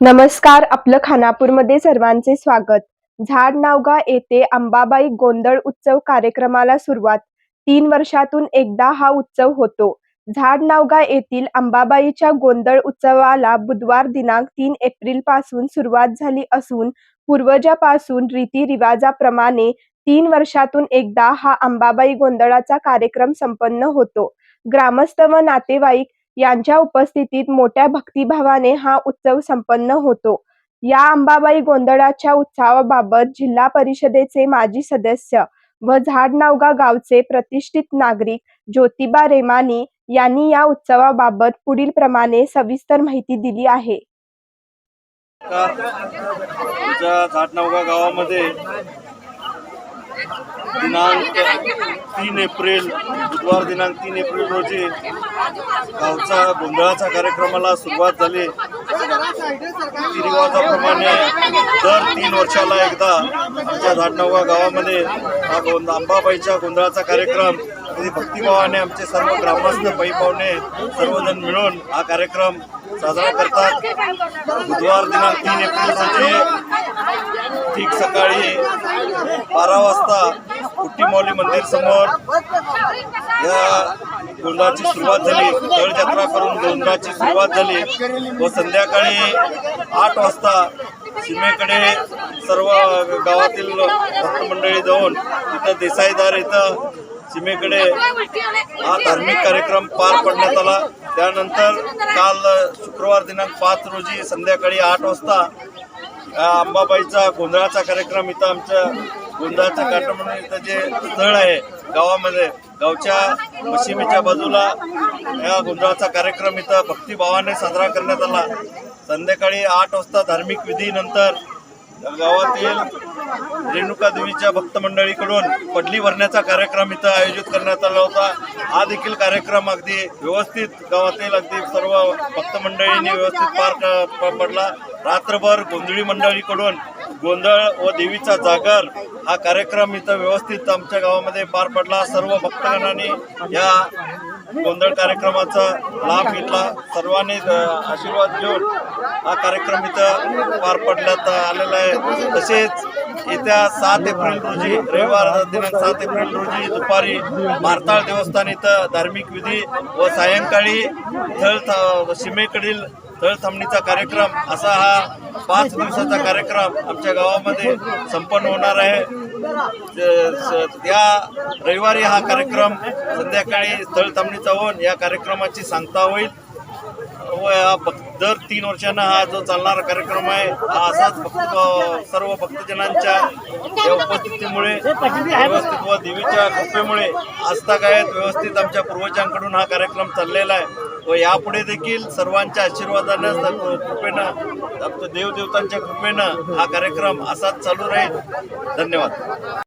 नमस्कार आपलं खानापूरमध्ये सर्वांचे स्वागत. झाड नावगा येथे अंबाबाई गोंधळ उत्सव कार्यक्रमाला सुरुवात. तीन वर्षातून एकदा हा उत्सव होतो. झाड नावगा येथील अंबाबाईच्या गोंधळ उत्सवाला बुधवार दिनांक तीन एप्रिलपासून सुरुवात झाली असून पूर्वजापासून रीतिरिवाजाप्रमाणे तीन वर्षातून एकदा हा अंबाबाई गोंधळाचा कार्यक्रम संपन्न होतो. ग्रामस्थ व नातेवाईक यांच्या उपस्थितीत मोठ्या भक्तिभावाने हा उत्सव संपन्न होतो. या अंबाबाई गोंधळाच्या उत्सवाबाबत जिल्हा परिषदेचे माजी सदस्य व झाडनावगा गावचे प्रतिष्ठित नागरिक ज्योतिबा रेमानी यांनी या उत्सवाबाबत पुढील प्रमाणे सविस्तर माहिती दिली आहे. झाडनावगा गावामध्ये दिनांक तीन एप्रिल बुधवार दिनांक तीन एप्रिल रोजी गावचा गोंधळाच्या कार्यक्रमाला सुरुवात झाली. रीतिरिवाजाप्रमाणे दर तीन वर्षाला एकदा आमच्या झाटनावगा गावामध्ये हा गोंध आंबाबाईच्या गोंधळाचा कार्यक्रम. भक्तिभावाने आमचे सर्व ग्रामस्थ बाई पाहुणे सर्वजण मिळून हा कार्यक्रम साजरा करतात. बुधवार दिनांक तीन एप्रिल रोजी ठीक सकाळी बारा वाजता कुट्टीमौली मंदिर समोर. या गोंधळाची सुरुवात झाली. दळ जत्रा करून गोंधळाची सुरुवात झाली. व संध्याकाळी आठ वाजता सीमेकडे सर्व गावातील भक्तमंडळी जाऊन तिथं देसाईदार इथं सीमेकडे हा धार्मिक कार्यक्रम पार पडण्यात आला. त्यानंतर काल शुक्रवार दिनांक पाच रोजी संध्याकाळी आठ वाजता अंबाबाईचा गोंधळाचा कार्यक्रम इथं आमच्या गोंधळाचं कार्यक्रम म्हणून इथं जे स्थळ आहे गावामध्ये गावच्या पश्चिमेच्या बाजूला या गोंधळाचा कार्यक्रम इथं भक्तिभावाने साजरा करण्यात आला. संध्याकाळी आठ वाजता धार्मिक विधीनंतर गावातील रेणुका देवीच्या भक्त मंडळीकडून पडली भरण्याचा कार्यक्रम इथं आयोजित करण्यात आला होता. हा देखील कार्यक्रम अगदी व्यवस्थित गावातील अगदी सर्व भक्त मंडळींनी व्यवस्थित पार प- पडला. रात्रभर गोंधळी मंडळीकडून गोंधळ व देवीचा जागर हा कार्यक्रम इथं व्यवस्थित आमच्या गावामध्ये पार पडला. सर्व भक्तगणांनी या गोंधळ कार्यक्रमाचा लाभ घेतला. सर्वांनी आशीर्वाद घेऊन हा कार्यक्रम इथं पार पडण्यात आलेला आहे. तसेच येत्या सात एप्रिल रोजी रविवार दिनांक सात एप्रिल रोजी दुपारी मारताळ देवस्थान इथं धार्मिक विधी व सायंकाळी थळ सीमेकडील थळ थांबणीचा कार्यक्रम असा हा पाच दिवसाचा कार्यक्रम आमच्या गावामध्ये संपन्न होणार आहे. स- या रविवारी हा कार्यक्रम संध्याकाळी स्थळ थांबणीचा होऊन या कार्यक्रमाची सांगता होईल. व दर तीन वर्षांना हा जो चालणारा कार्यक्रम आहे हा असाच भक्त सर्व भक्तजनांच्या या उपस्थितीमुळे व्यवस्थित व देवीच्या कृपेमुळे आस्थागायत व्यवस्थित आमच्या पूर्वजांकडून हा कार्यक्रम चाललेला आहे. व यापुढे देखील सर्वांच्या आशीर्वादानं कृपेनं देवदेवतांच्या कृपेनं हा कार्यक्रम असाच चालू राहील. धन्यवाद.